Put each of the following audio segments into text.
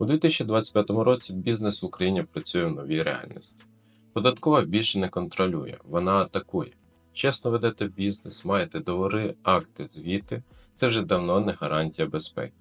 У 2025 році бізнес в Україні працює в новій реальності. Податкова більше не контролює, вона атакує. Чесно ведете бізнес, маєте договори, акти, звіти це вже давно не гарантія безпеки.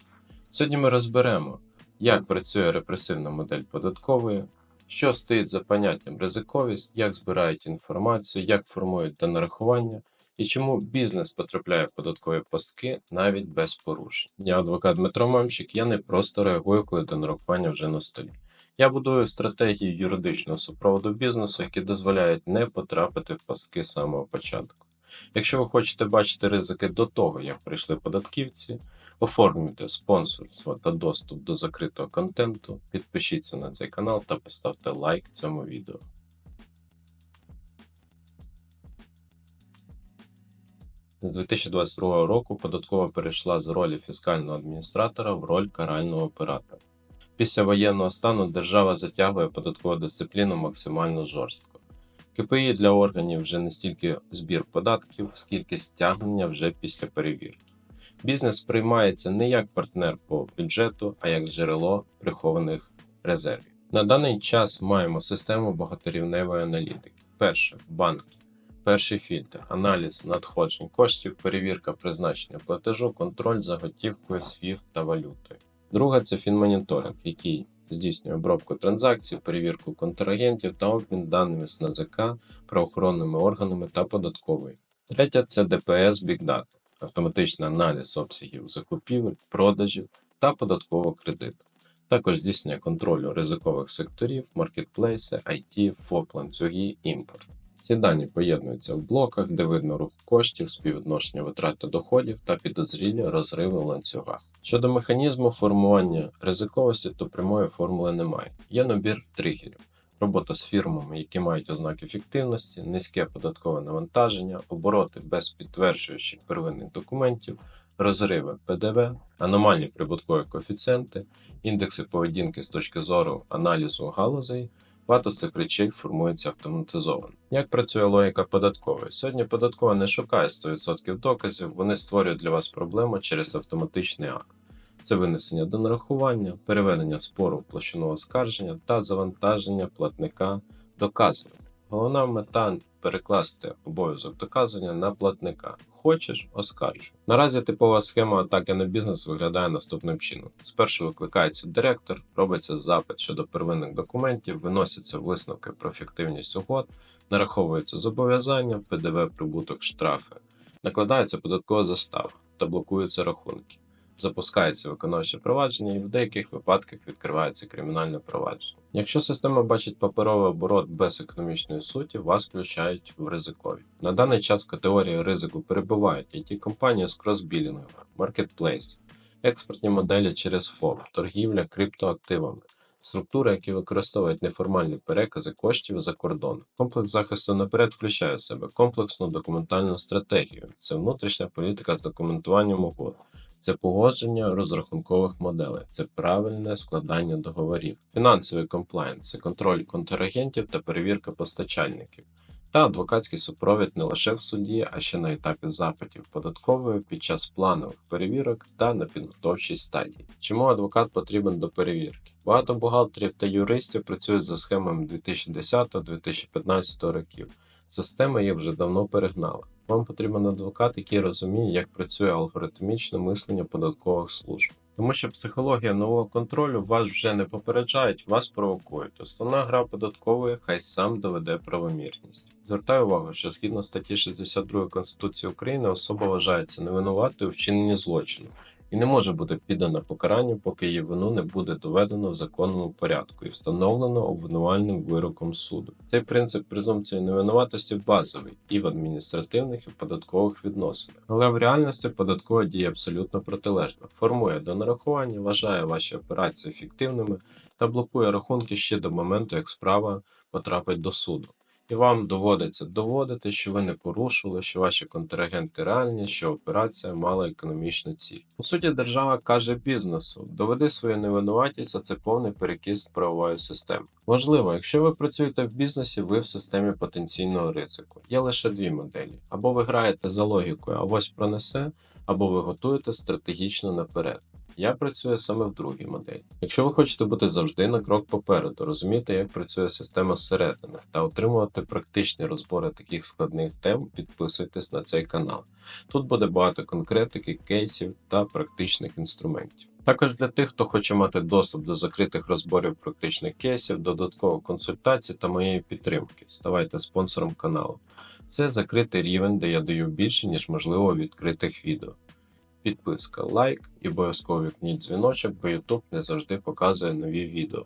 Сьогодні ми розберемо, як працює репресивна модель податкової, що стоїть за поняттям ризиковість, як збирають інформацію, як формують донарахування і чому бізнес потрапляє в податкові пастки навіть без порушень. Я адвокат Дмитро Мамчик, я не просто реагую, коли донарахування вже на столі. Я будую стратегії юридичного супроводу бізнесу, які дозволяють не потрапити в пастки з самого початку. Якщо ви хочете бачити ризики до того, як прийшли податківці, оформлюйте спонсорство та доступ до закритого контенту, підпишіться на цей канал та поставте лайк цьому відео. З 2022 року податкова перейшла з ролі фіскального адміністратора в роль карального оператора. Після воєнного стану держава затягує податкову дисципліну максимально жорстко. КПІ для органів вже не стільки збір податків, скільки стягнення вже після перевірки. Бізнес сприймається не як партнер по бюджету, а як джерело прихованих резервів. На даний час маємо систему багаторівневої аналітики. Перше банки. Перший фільтр аналіз надходжень коштів, перевірка призначення платежу, контроль за готівкою, SWIFT та валютою. Друга це фінмоніторинг, який здійснює обробку транзакцій, перевірку контрагентів та обмін даними з НАЗК, правоохоронними органами та податковою. Третя це ДПС Big Data, автоматичний аналіз обсягів закупівель, продажів та податкового кредиту. Також здійснює контролю ризикових секторів, маркетплейси, IT, ФОП, ланцюги, імпорт. Ці дані поєднуються в блоках, де видно рух коштів, співвідношення витрат та доходів та підозрілі розриви в ланцюгах. Щодо механізму формування ризиковості, то прямої формули немає. Є набір тригерів. Робота з фірмами, які мають ознаки фіктивності, низьке податкове навантаження, обороти без підтверджуючих первинних документів, розриви ПДВ, аномальні прибуткові коефіцієнти, індекси поведінки з точки зору аналізу галузей. Багато з цих речей формується автоматизовано. Як працює логіка податкової? Сьогодні податкова не шукає 100% доказів, вони створюють для вас проблему через автоматичний акт. Це винесення до нарахування, переведення спору в площину оскарження та завантаження платника доказування. Головна мета перекласти обов'язок доказання на платника. Хочеш оскаржуй. Наразі типова схема атаки на бізнес виглядає наступним чином: спершу викликається директор, робиться запит щодо первинних документів, виносяться висновки про фіктивність угод, нараховуються зобов'язання, ПДВ, прибуток, штрафи, накладається податкова застава та блокуються рахунки. Запускається виконавче провадження і в деяких випадках відкривається кримінальне провадження. Якщо система бачить паперовий оборот без економічної суті, вас включають в ризикові. На даний час категорії ризику перебувають it компанії з кросбілінгами, маркетплейс, експортні моделі через ФОП, торгівля криптоактивами, структури, які використовують неформальні перекази коштів за кордон. Комплекс захисту наперед включає в себе комплексну документальну стратегію. Це внутрішня політика з документуванням угод. Це погодження розрахункових моделей, це правильне складання договорів, фінансовий комплайнс, це контроль контрагентів та перевірка постачальників, та адвокатський супровід не лише в суді, а ще на етапі запитів податкової під час планових перевірок та на підготовчій стадії. Чому адвокат потрібен до перевірки? Багато бухгалтерів та юристів працюють за схемами 2010-2015 років. Система їх вже давно перегнала. Вам потрібен адвокат, який розуміє, як працює алгоритмічне мислення податкових служб. Тому що психологія нового контролю вас вже не попереджають, вас провокують. Основна гра податкової хай сам доведе правомірність. Звертаю увагу, що згідно статті 62 Конституції України особа вважається невинуватою в вчиненні злочину і не може бути піддана покаранню, поки її вину не буде доведено в законному порядку і встановлено обвинувальним вироком суду. Цей принцип презумпції невинуватості базовий і в адміністративних і податкових відносинах. Але в реальності податкова діє абсолютно протилежно, формує до нарахування, вважає ваші операції фіктивними та блокує рахунки ще до моменту, як справа потрапить до суду. І вам доводиться доводити, що ви не порушили, що ваші контрагенти реальні, що операція мала економічну ціль. По суті, держава каже бізнесу: доведи свою невинуватість, а це повний перекіст правової системи. Важливо, якщо ви працюєте в бізнесі, ви в системі потенційного ризику. Є лише дві моделі: або ви граєте за логікою, авось пронесе, або ви готуєте стратегічно наперед. Я працюю саме в другій моделі. Якщо ви хочете бути завжди на крок попереду, розуміти, як працює система зсередини та отримувати практичні розбори таких складних тем, підписуйтесь на цей канал. Тут буде багато конкретики, кейсів та практичних інструментів. Також для тих, хто хоче мати доступ до закритих розборів практичних кейсів, додаткових консультацій та моєї підтримки, ставайте спонсором каналу. Це закритий рівень, де я даю більше, ніж можливо відкритих відео. Підписка, лайк і обов'язково вікніть дзвіночок, бо YouTube не завжди показує нові відео.